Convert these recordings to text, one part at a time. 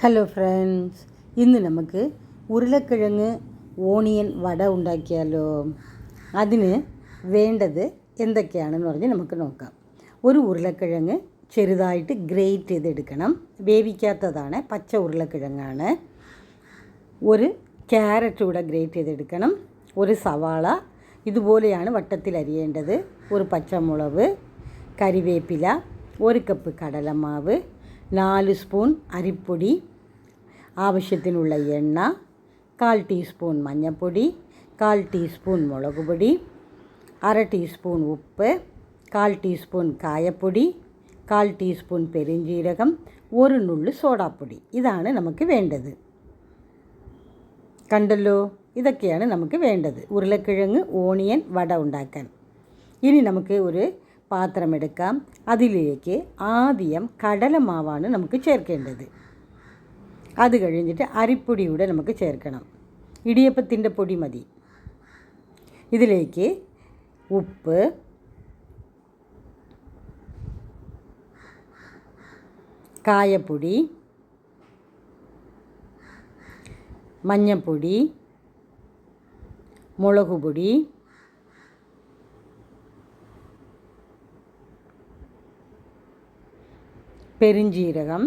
Hello friends ഇന്ന് നമുക്ക് ഉരുളക്കിഴങ്ങ് ഓണിയൻ വട ഉണ്ടാക്കിയാലോ അതിന് വേണ്ടത് എന്തൊക്കെയാണെന്ന് പറഞ്ഞ് നമുക്ക് നോക്കാം ഒരു ഉരുളക്കിഴങ്ങ് ചെറുതായിട്ട് ഗ്രേറ്റ് ചെയ്തെടുക്കണം വേവിക്കാത്തതാണ് പച്ച ഉരുളക്കിഴങ്ങാണ് ഒരു ക്യാരറ്റ് കൂടെ ഗ്രേറ്റ് ചെയ്തെടുക്കണം ഒരു സവാള ഇതുപോലെയാണ് വട്ടത്തിൽ അരിയേണ്ടത് ഒരു പച്ചമുളക് കരിവേപ്പില ഒരു കപ്പ് കടലമാവ് നാല് സ്പൂൺ അരിപ്പൊടി ആവശ്യത്തിനുള്ള എണ്ണ കാൽ ടീസ്പൂൺ മഞ്ഞൾപ്പൊടി കാൽ ടീസ്പൂൺ മുളക് പൊടി അര ടീസ്പൂൺ ഉപ്പ് കാൽ ടീസ്പൂൺ കായപ്പൊടി കാൽ ടീസ്പൂൺ പെരിഞ്ജീരകം ഒരു നുള്ളു സോഡാപ്പൊടി ഇതാണ് നമുക്ക് വേണ്ടത് കണ്ടല്ലോ ഇതൊക്കെയാണ് നമുക്ക് വേണ്ടത്. ഉരുളക്കിഴങ്ങ് ഓണിയൻ വട ഉണ്ടാക്കാൻ. ഇനി നമുക്ക് ഒരു പാത്രമെടുക്കാം. അതിലേക്ക് ആദ്യം കടലമാവാണ് നമുക്ക് ചേർക്കേണ്ടത്. അത് കഴിഞ്ഞിട്ട് അരിപ്പൊടിയൂടെ നമുക്ക് ചേർക്കണം. ഇടിയപ്പത്തിന്റെ പൊടി മതി. ഇതിലേക്ക് ഉപ്പ് കായപ്പൊടി മഞ്ഞൾപ്പൊടി മുളക് പൊടി പെരിഞ്ജീരകം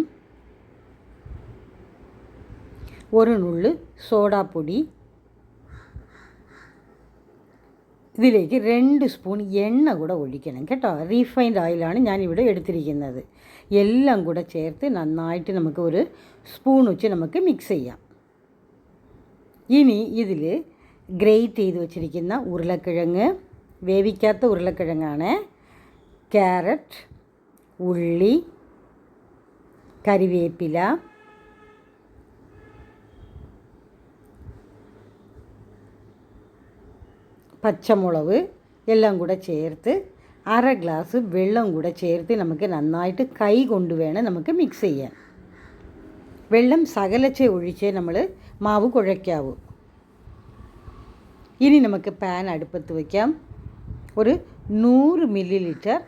ഒരു നുള്ള് സോഡാപ്പൊടി ഇതിലേക്ക് രണ്ട് സ്പൂൺ എണ്ണ കൂടെ ഒഴിക്കണം കേട്ടോ റീഫൈൻഡ് ഓയിലാണ് ഞാനിവിടെ എടുത്തിരിക്കുന്നത്. എല്ലാം കൂടെ ചേർത്ത് നന്നായിട്ട് നമുക്ക് ഒരു സ്പൂൺ വെച്ച് നമുക്ക് മിക്സ് ചെയ്യാം. ഇനി ഇതിൽ ഗ്രേറ്റ് ചെയ്ത് വച്ചിരിക്കുന്ന ഉരുളക്കിഴങ്ങ് വേവിക്കാത്ത ഉരുളക്കിഴങ്ങാണ് ക്യാരറ്റ് ഉള്ളി കരിവേപ്പില. പച്ചമുളക് എല്ലാം കൂടെ ചേർത്ത് അര ഗ്ലാസ് വെള്ളം കൂടെ ചേർത്ത് നമുക്ക് നന്നായിട്ട് കൈ കൊണ്ട് വേണം നമുക്ക് മിക്സ് ചെയ്യാൻ. വെള്ളം സകലച്ചേ ഒഴിച്ചേ നമ്മൾ മാവ് കുഴയ്ക്കാവൂ. ഇനി നമുക്ക് പാൻ അടുപ്പത്ത് വയ്ക്കാം ഒരു നൂറ് മില്ലി ലിറ്റർ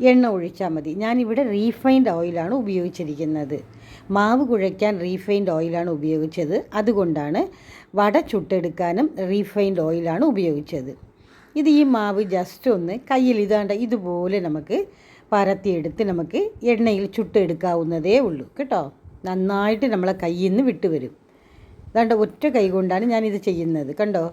എണ്ണ ഒഴിച്ചാൽ മതി. ഞാനിവിടെ റീഫൈൻഡ് ഓയിലാണ് ഉപയോഗിച്ചിരിക്കുന്നത്. മാവ് കുഴയ്ക്കാൻ റീഫൈൻഡ് ഓയിലാണ് ഉപയോഗിച്ചത്. അതുകൊണ്ടാണ് വട ചുട്ടെടുക്കാനും റീഫൈൻഡ് ഓയിലാണ് ഉപയോഗിച്ചത്. ഇത് ഈ മാവ് ജസ്റ്റ് ഒന്ന് കയ്യിൽ ഇതാണ്ട് ഇതുപോലെ നമുക്ക് പരത്തിയെടുത്ത് നമുക്ക് എണ്ണയിൽ ചുട്ടെടുക്കാവുന്നതേ ഉള്ളൂ. കേട്ടോ? നന്നായിട്ട് നമ്മളെ കയ്യിൽ നിന്ന് വിട്ടുവരും. അതാണ്ട് ഒറ്റ കൈ കൊണ്ടാണ് ഞാനിത് ചെയ്യുന്നത്. കണ്ടോ?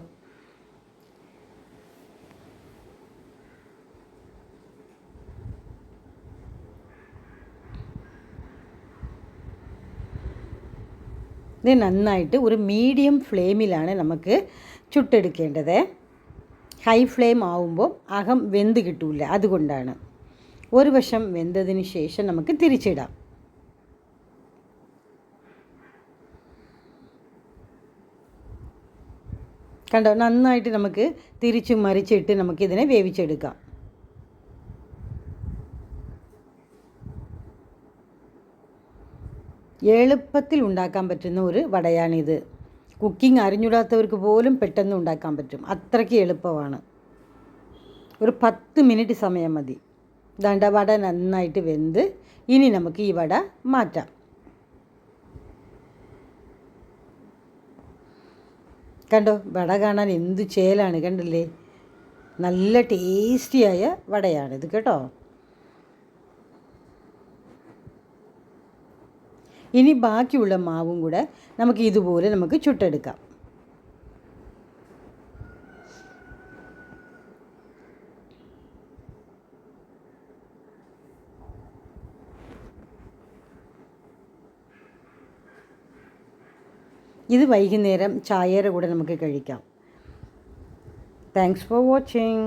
ഇത് നന്നായിട്ട് ഒരു മീഡിയം ഫ്ലെയിമിലാണ് നമുക്ക് ചുട്ടെടുക്കേണ്ടത്. ഹൈ ഫ്ലെയിം ആവുമ്പോൾ അകം വെന്ത് കിട്ടൂല അതുകൊണ്ടാണ്. ഒരു വശം വെന്തതിന് ശേഷം നമുക്ക് തിരിച്ചിടാം. കണ്ടോ? നന്നായിട്ട് നമുക്ക് തിരിച്ചു മറിച്ചിട്ട് നമുക്കിതിനെ വേവിച്ചെടുക്കാം. എളുപ്പത്തിൽ ഉണ്ടാക്കാൻ പറ്റുന്ന ഒരു വടയാണിത്. കുക്കിംഗ് അറിഞ്ഞൂടാത്തവർക്ക് പോലും പെട്ടെന്ന് ഉണ്ടാക്കാൻ പറ്റും. അത്രയ്ക്ക് എളുപ്പമാണ്. ഒരു പത്ത് മിനിറ്റ് സമയം മതി. ദണ്ട വട നന്നായിട്ട് വെന്ത് ഇനി നമുക്ക് ഈ വട മാറ്റാം. കണ്ടോ? വട കാണാൻ എന്തു ചേലാണ് കണ്ടില്ലേ? നല്ല ടേസ്റ്റിയായ വടയാണിത് കേട്ടോ. ഇനി ബാക്കിയുള്ള മാവും കൂടെ നമുക്ക് ഇതുപോലെ നമുക്ക് ചുട്ടെടുക്കാം. ഇത് വൈകുന്നേരം ചായയുടെ കൂടെ നമുക്ക് കഴിക്കാം. Thanks for watching